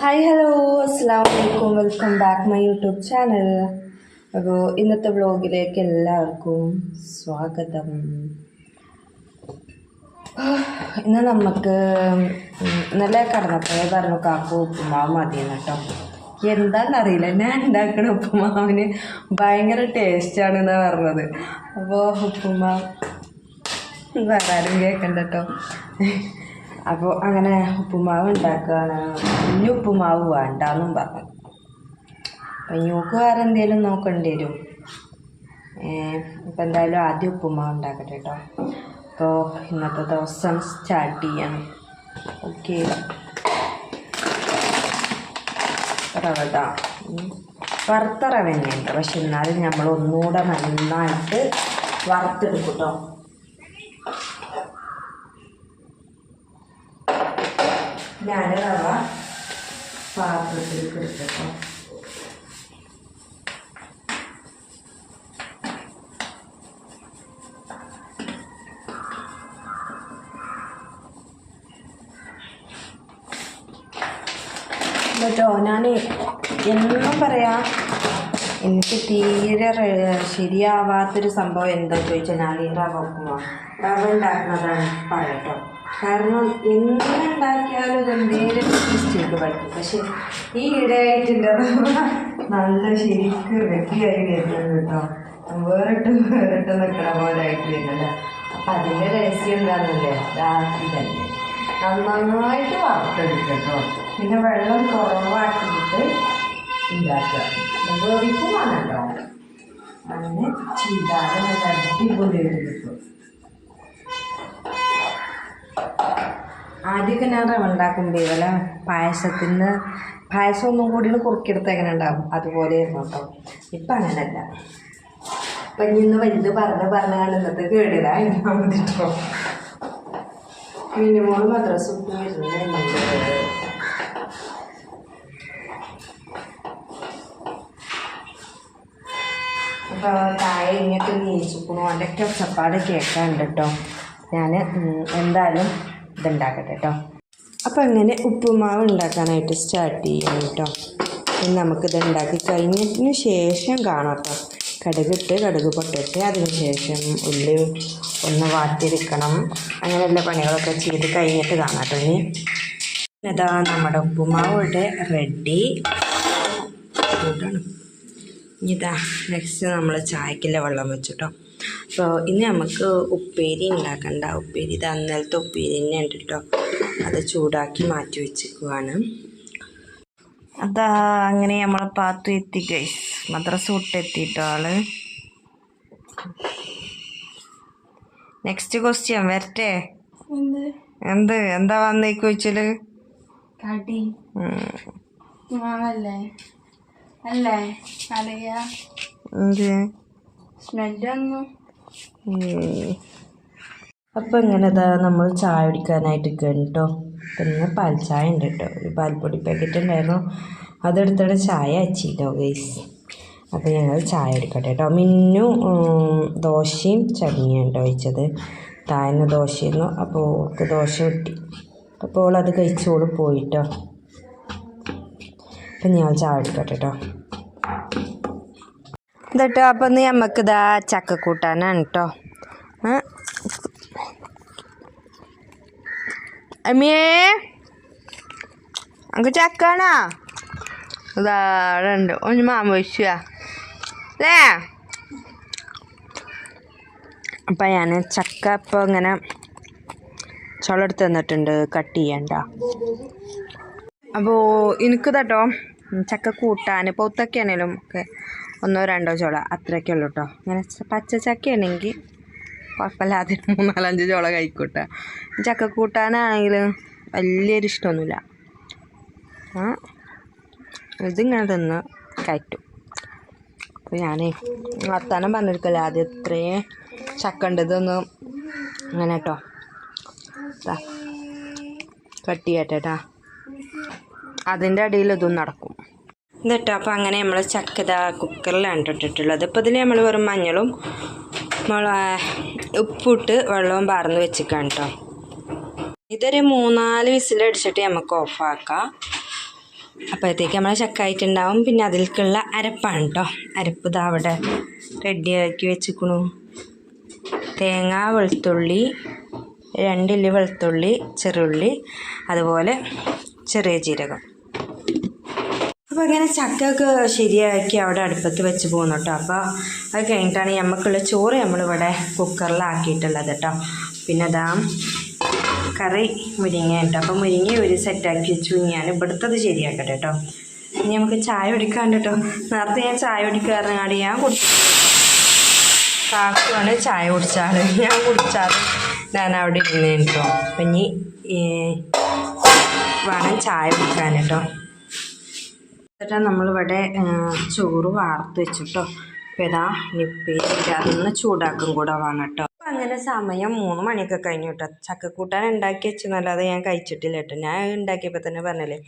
Hi hello അസ്സാം വലൈക്കും welcome back my YouTube channel അപ്പോൾ ഇന്നത്തെ വ്ളോഗിലേക്ക് എല്ലാവർക്കും സ്വാഗതം. ഇന്ന് നമുക്ക് ഇന്നലെ കടന്നപ്പോഴേ പറഞ്ഞു കാക്കു ഉപ്പുമാവ് മതിയെന്ന് കേട്ടോ. എന്താണെന്നറിയില്ല ഞാൻ ഉണ്ടാക്കുന്ന ഉപ്പുമാവിന് ഭയങ്കര ടേസ്റ്റാണെന്നാണ് പറഞ്ഞത്. അപ്പോൾ ഉപ്പുമാവ് വേറെ ആരും കേൾക്കണ്ട കേട്ടോ. അപ്പോൾ അങ്ങനെ ഉപ്പുമാവ് ഉണ്ടാക്കുകയാണ് ഇനി ഉപ്പുമാവ് വേണ്ടെന്നും പറഞ്ഞു. അപ്പം ഇനിക്ക് വേറെ എന്തെങ്കിലും നോക്കേണ്ടി വരും. ഇപ്പം എന്തായാലും ആദ്യം ഉപ്പുമാവ് ഉണ്ടാക്കട്ടെ കേട്ടോ അപ്പോൾ ഇന്നത്തെ ദിവസം സ്റ്റാർട്ട് ചെയ്യണം. ഓക്കെ. റവട വറുത്ത റവ തന്നെയുണ്ട്. പക്ഷെ എന്നാലും നമ്മൾ ഒന്നുകൂടെ നന്നായിട്ട് വറുത്തെടുക്കും കേട്ടോ ഞാൻ റവ പാത്രത്തിലേക്ക് എടുത്തപ്പോൾ കേട്ടോ ഞാൻ എന്നും പറയാ എനിക്ക് തീരെ ശരിയാവാത്തൊരു സംഭവം എന്താ ചോദിച്ചാൽ ഞാൻ ഈ റവ ഉപ്പുമാ റവ ഉണ്ടാക്കുന്നതാണ് പറയട്ടോ. കാരണം എന്തുണ്ടാക്കിയാലും ഇത് എന്തെങ്കിലും ചെയ്ത് പറ്റും. പക്ഷെ ഈ ഇടയായിട്ടുണ്ട് നല്ല ശരിക്കും റെഡിയായി വരുന്നത് കേട്ടോ. വേറിട്ട് വേറിട്ട് നിൽക്കണ പോലെ ആയിട്ട് വരുന്നത്. അപ്പം അതിന്റെ രഹസ്യം എന്താണെന്നല്ലേ? രാത്രി തന്നെ. നന്നായിട്ട് വറുത്തെടുക്കുക കേട്ടോ പിന്നെ വെള്ളം കുറവാക്കിയിട്ട് ഉണ്ടാക്കുക വേവിക്കും വേണം കേട്ടോ അങ്ങനെ ചെയ്താലും നല്ല അടിപൊളിയായിട്ട് കിട്ടും ആദ്യമൊക്കെ ഞാൻ റവ ഉണ്ടാക്കുമ്പോൾ ഇവലെ പായസത്തിന് പായസം ഒന്നും കൂടി കുറുക്കിയെടുത്ത് എങ്ങനെ ഉണ്ടാകും അതുപോലെ ആയിരുന്നു കേട്ടോ. ഇപ്പം അങ്ങനല്ല. ഇപ്പം ഇനി ഇന്ന് വലുത് പറഞ്ഞ് പറഞ്ഞ കാണുന്നത് കേടില്ല. കേട്ടോ മിനിമോൾ മദ്രസ വരുന്നുണ്ട് അപ്പോൾ താഴെ ഇങ്ങോട്ട് നീച്ചിക്കണു. അതിന്റെ ഒച്ചപ്പാട് കേൾക്കാനുണ്ട് കേട്ടോ. ഞാൻ എന്തായാലും ഇതുണ്ടാക്കട്ടെ കേട്ടോ അപ്പോൾ അങ്ങനെ ഉപ്പുമാവ് ഉണ്ടാക്കാനായിട്ട് സ്റ്റാർട്ട് ചെയ്യാം കേട്ടോ നമുക്കിത് ഉണ്ടാക്കി കഴിഞ്ഞതിന് ശേഷം കാണാം കേട്ടോ കടുകിട്ട് കടുക് പൊട്ടിട്ട് അതിനുശേഷം ഉള്ളി ഒന്ന് വാട്ടിയെടുക്കണം. അങ്ങനെയുള്ള പണികളൊക്കെ ചെയ്ത് കഴിഞ്ഞിട്ട് കാണാം കേട്ടോ ഇനി. ഇതാ നമ്മുടെ ഉപ്പുമാവ് ഇവിടെ റെഡി ഇതാ നെക്സ്റ്റ് നമ്മൾ ചായക്കില്ല വെള്ളം വെച്ചിട്ടോ അപ്പോൾ ഇനി നമുക്ക് ഉപ്പേരി ഉണ്ടാക്കണ്ട ഉപ്പേരി ഇത് അന്നലത്തെ ഉപ്പേരി തന്നെ ഉണ്ട് കേട്ടോ അത് ചൂടാക്കി മാറ്റി വെച്ചിരിക്കുവാണ് അതാ അങ്ങനെ നമ്മളെ പാത്തു എത്തി ഗൈസ് മദ്രസ വിട്ടെത്തിട്ടോ ആൾ. നെക്സ്റ്റ് ക്വസ്റ്റ്യൻ വരട്ടെ? എന്ത്? എന്ത്? എന്താ വന്നേക്ക് വെച്ചാൽ കടി. ആണല്ലേ അല്ലേ? അറിയാ അപ്പം ഇങ്ങനെ ഇതാ നമ്മൾ ചായ കുടിക്കാനായിട്ട് കേട്ടോ പിന്നെ പാൽ ചായ ഉണ്ട് കേട്ടോ ഒരു പാൽപ്പൊടി പാക്കറ്റ് ഉണ്ടായിരുന്നു. അതെടുത്തോടെ ചായ അച്ചിട്ടോ ഗൈസ് അപ്പോൾ ഞങ്ങൾ ചായ എടുക്കട്ടെ കേട്ടോ മിന്നു ദോശയും ചട്നിയും കേട്ടോ വെച്ചത് താഴ്ന്ന ദോശയായിരുന്നു. അപ്പോൾ ഓൾക്ക് ദോശ കിട്ടി. അപ്പോൾ അത് കഴിച്ചോൾ പോയിട്ടോ അപ്പം ഞാൻ ചായ എടുക്കട്ടെ കേട്ടോ എന്നിട്ടോ അപ്പം നമുക്ക് ഇതാ ചക്ക കൂട്ടാനാണ് കേട്ടോ അമ്മിയേ നമുക്ക് ചക്കാണോ? ഇതാണ്ട് ഒന്ന് മാമ വെച്ചാ അല്ലേ അപ്പം ഞാൻ ചക്ക ഇപ്പോൾ ഇങ്ങനെ ചുളെടുത്ത് തന്നിട്ടുണ്ട്. കട്ട് ചെയ്യണ്ട. അപ്പോൾ എനിക്ക് കേട്ടോ ചക്ക കൂട്ടാൻ പൗത്തൊക്കെയാണേലും ഒക്കെ ഒന്നോ രണ്ടോ ചോള അത്രയൊക്കെ ഉള്ളൂ കേട്ടോ അങ്ങനെ പച്ച ചക്കയാണെങ്കിൽ കുഴപ്പമില്ലാതെ മൂന്നാലഞ്ച് ചോള കഴിക്കൂട്ടെ. ചക്ക കൂട്ടാനാണെങ്കിൽ വലിയൊരു ഇഷ്ടമൊന്നുമില്ല. ആ ഇതിങ്ങനെ തിന്ന് കയറ്റും. അപ്പോൾ ഞാനേ വർത്താനം പറഞ്ഞിരിക്കല്ല ആദ്യം ഇത്രയും ചക്ക ഉണ്ട് ഇതൊന്ന് അങ്ങനെ കേട്ടോ കേട്ടാ അതിന്റെ അടിയിൽ ഇതും നടക്കും. എന്നിട്ടോ അപ്പോൾ അങ്ങനെ നമ്മൾ ചക്കത കുക്കറിലാണ് ഇട്ടിട്ടുള്ളത് ഇപ്പോൾ ഇതിൽ നമ്മൾ വെറും മഞ്ഞളും മുള ഉപ്പിട്ട് വെള്ളവും പാർന്ന് വെച്ചിക്കാണ് കേട്ടോ ഇതൊരു മൂന്നാൽ വിസിലടിച്ചിട്ട് നമുക്ക് ഓഫാക്കാം അപ്പോഴത്തേക്ക് നമ്മൾ ചക്കായിട്ടുണ്ടാവും പിന്നെ അതിലേക്കുള്ള അരപ്പാണ് കേട്ടോ അരപ്പ് ഇതാ അവിടെ റെഡിയാക്കി വെച്ചിക്കണു. തേങ്ങ വെളുത്തുള്ളി രണ്ടില്ലി വെളുത്തുള്ളി ചെറുള്ളി അതുപോലെ ചെറിയ ജീരകം. അപ്പോൾ ഇങ്ങനെ ചക്കയൊക്കെ ശരിയാക്കി അവിടെ അടുപ്പത്ത് വെച്ച് പോകുന്നു കേട്ടോ. അപ്പോൾ അത് കഴിഞ്ഞിട്ടാണ് നമുക്കുള്ള ചോറ് നമ്മളിവിടെ കുക്കറിലാക്കിയിട്ടുള്ളത് കേട്ടോ. പിന്നെ അതാ കറി മുരിങ്ങ കേട്ടോ അപ്പോൾ മുരിങ്ങ ഒരു സെറ്റാക്കി വെച്ചു. ഞാൻ ഇവിടുത്തത് ശരിയാക്കട്ടെ കേട്ടോ. ഇനി നമുക്ക് ചായ കുടിക്കാണ്ട് കേട്ടോ. നേരത്തെ ഞാൻ ചായ കുടിക്കാറുണ്ട് ഞാൻ കുടിച്ചു കാക്കുവാണ് ചായ കുടിച്ചാണ് ഞാൻ കുടിച്ചാൽ ഞാൻ അവിടെ ഇരുന്ന് കേട്ടോ. അപ്പം ഇനി വേണം ചായ കുടിക്കാൻ കേട്ടോ. എന്നിട്ട് നമ്മളിവിടെ ചോറ് വാർത്ത് വെച്ചിട്ടോ. അപ്പോൾ ഇതാ അതൊന്ന് ചൂടാക്കും കൂടെ വേണം കേട്ടോ. അപ്പം അങ്ങനെ സമയം മൂന്ന് മണിയൊക്കെ കഴിഞ്ഞു കേട്ടോ. ചക്കക്കൂട്ടാൻ ഉണ്ടാക്കി വെച്ചെന്നല്ലാതെ ഞാൻ കഴിച്ചിട്ടില്ല കേട്ടോ. ഞാൻ ഉണ്ടാക്കിയപ്പോൾ തന്നെ പറഞ്ഞല്ലേ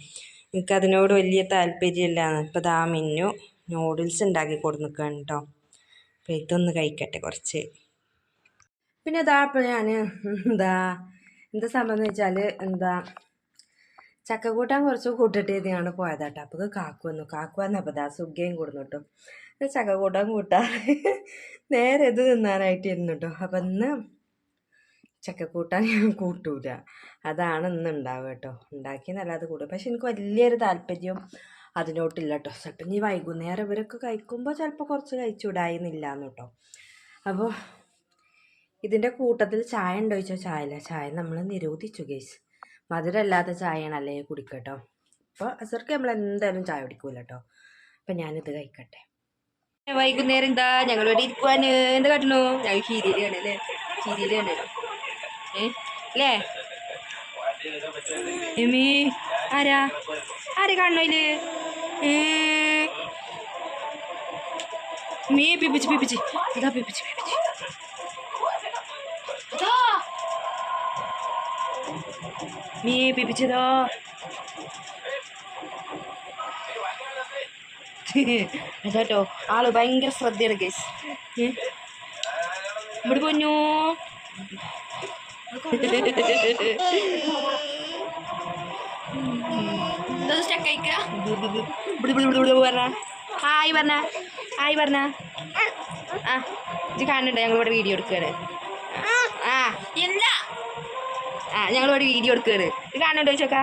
എനിക്കതിനോട് വലിയ താല്പര്യമില്ലാന്ന്. ഇപ്പോൾ ഇതാ മിന്നു നൂഡിൽസ് ഉണ്ടാക്കി കൊടുന്നിക്കാണ് കേട്ടോ. അപ്പോൾ ഇതൊന്ന് കഴിക്കട്ടെ കുറച്ച്. പിന്നെ ഇതാ ഇപ്പം ഞാൻ എന്താ എന്താ സംഭവം എന്ന് വെച്ചാൽ എന്താ ചക്ക കൂട്ടാൻ കുറച്ച് കൂട്ടിട്ട് ഇതിനാണ് പോയത് കേട്ടോ അപ്പോൾ കാക്കു വന്നു. കാക്കു വന്നപ്പോൾ ഇതാ സുഖയും കൊടുന്നു കേട്ടോ ഇത് ചക്ക കൂട്ടാൻ കൂട്ടാറ് നേരെ ഇത് തിന്നാനായിട്ട് ഇരുന്നു കേട്ടോ അപ്പം ഇന്ന് ചക്കക്കൂട്ടാൻ ഞാൻ കൂട്ടൂല. അതാണ് ഇന്ന് ഉണ്ടാവുക കേട്ടോ. ഉണ്ടാക്കി നല്ലത് കൂടും പക്ഷെ എനിക്ക് വലിയൊരു താല്പര്യം അതിനോട്ടില്ല കേട്ടോ ചിലപ്പോൾ ഇനി വൈകുന്നേരം ഇവരൊക്കെ കഴിക്കുമ്പോൾ ചിലപ്പോൾ കുറച്ച് കഴിച്ചുവിടായിരുന്നില്ല എന്ന് കേട്ടോ. അപ്പോൾ ഇതിന്റെ കൂട്ടത്തിൽ ചായ ഉണ്ടോ ചോദിച്ചാൽ ചായ ഇല്ല ചായ നമ്മൾ നിരോധിച്ചു ഗേസ് മധുരമില്ലാത്ത ചായയാണല്ലേ കുടിക്കട്ടോ. അപ്പോൾ അസർക്ക് നമ്മൾ എന്തായാലും ചായ കുടിക്കൂല കേട്ടോ അപ്പം ഞാനിത് കഴിക്കട്ടെ. വൈകുന്നേരം എന്താ? ഞങ്ങൾ ഇവിടെ ഇരിക്കുവാന് എന്താ കാട്ടണു? ഞങ്ങൾ ചീരിയിലാണ് അല്ലേ? ചീരിയിലാണ് ഏ? അല്ലേ? എമി ആരാ? ആരെ കാണണോ ഏ? മീ പിപ്പിച്ച് പിപ്പിച്ച്. ഇതാ പിപ്പിച്ച് പിപ്പിച്ച്. മീ പിപ്പിച്ചതോ അതാട്ടോ ആൾ ഭയങ്കര ശ്രദ്ധയാണ് കേസ് ഇവിടെ പൊന്നു ഹായ് പറഞ്ഞ. ഹായ് പറഞ്ഞ. ആ ഇത് കാണുന്നുണ്ടോ? ഞങ്ങൾ ഇവിടെ വീഡിയോ എടുക്കുകയാണ്. ആ ഞങ്ങൾ ഇവിടെ വീഡിയോ എടുക്കുകയാണ് ഇത് കാണുന്നുണ്ടോ ചോക്കാ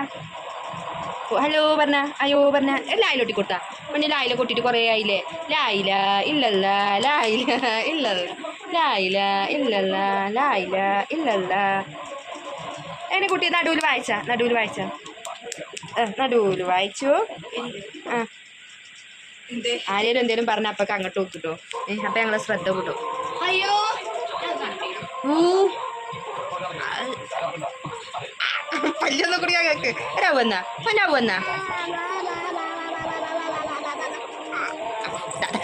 ഹലോ പറഞ്ഞ അയ്യോ പറഞ്ഞ ലായില ഒട്ടി കൊടുത്താ. പിന്നെ ലായില കൊട്ടിട്ട് കുറേ ആയില്ലേ? ലായില ഇല്ലല്ല ലായില ഇല്ലല്ല ലായില ഇല്ലല്ല ലായില ഇല്ലല്ല. എന്നെ കുട്ടി നടുവിൽ വായിച്ച നടുവിൽ വായിച്ച. നടുവിൽ വായിച്ചു. ആ. ആരേലും എന്തേലും പറഞ്ഞ അപ്പൊക്കെ അങ്ങോട്ട് നോക്കിട്ടോ അപ്പൊ ഞങ്ങളെ ശ്രദ്ധ കൂട്ടോ അയ്യോ. ഊ. പല്ലൊന്നും കൂടി ഞങ്ങൾക്ക് രാവുന്ന രാവുന്ന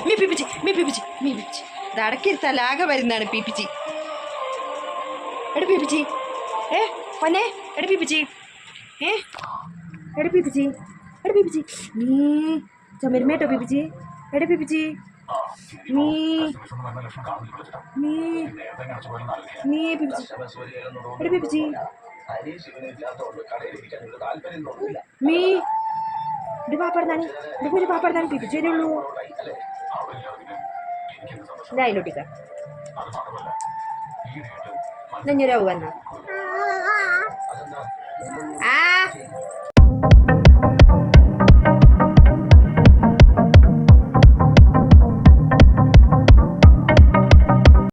മീ പിപ്പിച്ച് മീ പിപ്പിച്ച് മീ പിപ്പിച്ച്. ഇത് വരുന്നതാണ് പിപ്പിച്ചി. എട പിപ്പിച്ചി. ഏ പൊന്നെ എട പിപ്പിച്ചി. ഏ എട പിപ്പിച്ചി എട പിപ്പിച്ചി. നീ ചുമരുമേട്ടോ പിപ്പിച്ചി. എട പിപ്പിച്ചി. നീ നീ നീ പിപ്പിച്ചി. എട പിപ്പിച്ചി. മീ ഒരു പാപ്പടന്നാണ്. ഇത് ഒരു പാപ്പടന്നാണ് പിപ്പിച്ചേ ഉള്ളൂ ഇതായിലോട്ടിക്ക നെഞ്ഞൊരാവ് എന്നാ? ആ.